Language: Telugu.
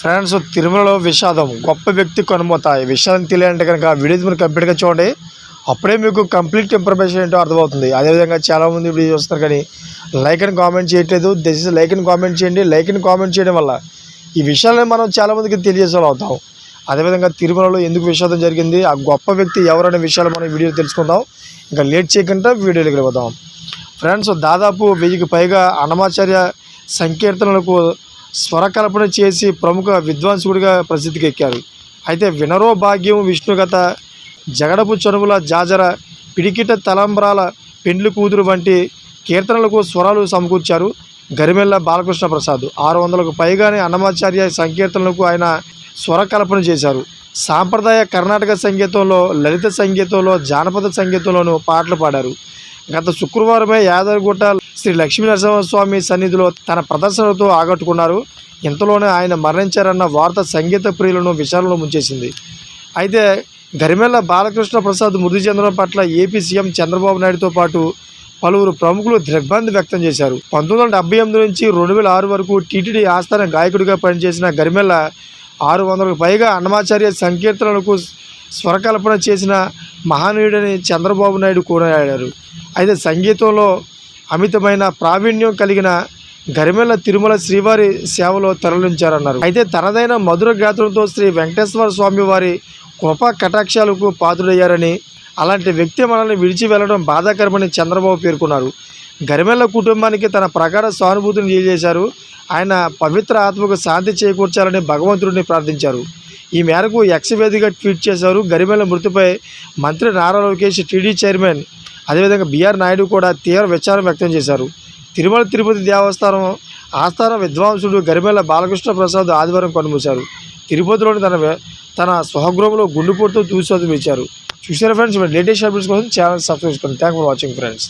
ఫ్రెండ్స్ తిరుమలలో విషాదం. గొప్ప వ్యక్తి కనుమత విషయాన్ని తెలియాలంటే కనుక వీడియోస్ మీరు కంప్లీట్గా చూడండి. అప్పుడే మీకు కంప్లీట్ ఇన్ఫర్మేషన్ ఏంటో అర్థమవుతుంది. అదేవిధంగా చాలామంది వీడియో చూస్తారు కానీ లైక్ అని కామెంట్ చేయట్లేదు. దయచేసి లైక్ అని కామెంట్ చేయండి. లైక్ అని కామెంట్ చేయడం వల్ల ఈ విషయాలను మనం చాలామందికి తెలియజేసేవాళ్ళు అవుతాం. అదేవిధంగా తిరుమలలో ఎందుకు విషాదం జరిగింది? ఆ గొప్ప వ్యక్తి ఎవరనే విషయాలు మనం వీడియో వీడియోలో తెలుసుకుందాం. ఇంకా లేట్ చేయకుండా వీడియోలోకి వెళ్ళిపోదాం. ఫ్రెండ్స్ దాదాపు వెయ్యికి పైగా అన్నమాచార్య సంకీర్తనలకు స్వరకల్పన చేసి ప్రముఖ విద్వాంసుడిగా ప్రసిద్ధికెక్కారు. అయితే వినరో భాగ్యం విష్ణుగత జగడపు చనువుల జాజర పిడికిట తలంబ్రాల పెండ్లి కూతురు వంటి కీర్తనలకు స్వరాలు సమకూర్చారు గరిమెల్ల బాలకృష్ణ ప్రసాద్. ఆరు వందలకు పైగానే అన్నమాచార్య సంకీర్తనలకు ఆయన స్వరకల్పన చేశారు. సాంప్రదాయ కర్ణాటక సంగీతంలో లలిత సంగీతంలో జానపద సంగీతంలోనూ పాటలు పాడారు. గత శుక్రవారమే యాదగిరిగుట్ట శ్రీ లక్ష్మీ నరసింహస్వామి సన్నిధిలో తన ప్రదర్శనలతో ఆకట్టుకున్నారు ఇంతలోనే ఆయన మరణించారన్న వార్త సంగీత ప్రియులను విచారణలో ముంచేసింది. అయితే గరిమెల్ల బాలకృష్ణ ప్రసాద్ మృతి చెందడం పట్ల ఏపీ సీఎం చంద్రబాబు నాయుడుతో పాటు పలువురు ప్రముఖులు దిగ్భ్రాంతి వ్యక్తం చేశారు. పంతొమ్మిది వందల డెబ్బై ఎనిమిది నుంచి రెండు వేల ఆరు వరకు టీటీడీ ఆస్థాన గాయకుడిగా పనిచేసిన గరిమెల్ల ఆరు వందలకు పైగా అన్నమాచార్య సంకీర్తనలకు స్వరకల్పన చేసిన మహానీయుడని చంద్రబాబు నాయుడు కొనియాడారు అయితే సంగీతంలో అమితమైన ప్రావీణ్యం కలిగిన గరిమెల తిరుమల శ్రీవారి సేవలో తరలించారన్నారు. అయితే తనదైన మధుర గాత్రంతో శ్రీ వెంకటేశ్వర స్వామి వారి కృపా కటాక్షాలకు పాత్రుడయ్యారని అలాంటి వ్యక్తి మనల్ని విడిచి వెళ్ళడం బాధాకరమని చంద్రబాబు పేర్కొన్నారు. గరిమెల్ల కుటుంబానికి తన ప్రగాఢ సానుభూతిని తెలియజేశారు. ఆయన పవిత్ర ఆత్మకు శాంతి చేకూర్చాలని భగవంతుడిని ప్రార్థించారు. ఈ మేరకు యక్షవేదిగా ట్వీట్ చేశారు. గరిమెల్ల మృతిపై మంత్రి నారా లోకేష్ టీడీ చైర్మన్ అదేవిధంగా బీఆర్ నాయుడు కూడా తీవ్ర విచారం వ్యక్తం చేశారు. తిరుమల తిరుపతి దేవస్థానం ఆస్థాన విద్వాంసుడు గరిమెల్ల బాలకృష్ణ ప్రసాద్ ఆదివారం కనుమూశారు. తిరుపతిలోని తన తన స్వహగృహంలో గుండెపోటుతో తూసోదు ఇచ్చారు చూసారా ఫ్రెండ్స్ లేటెస్ట్ అప్డేట్స్ కోసం ఛానల్ సబ్స్క్రైబ్ చేసుకోండి. Thank for watching friends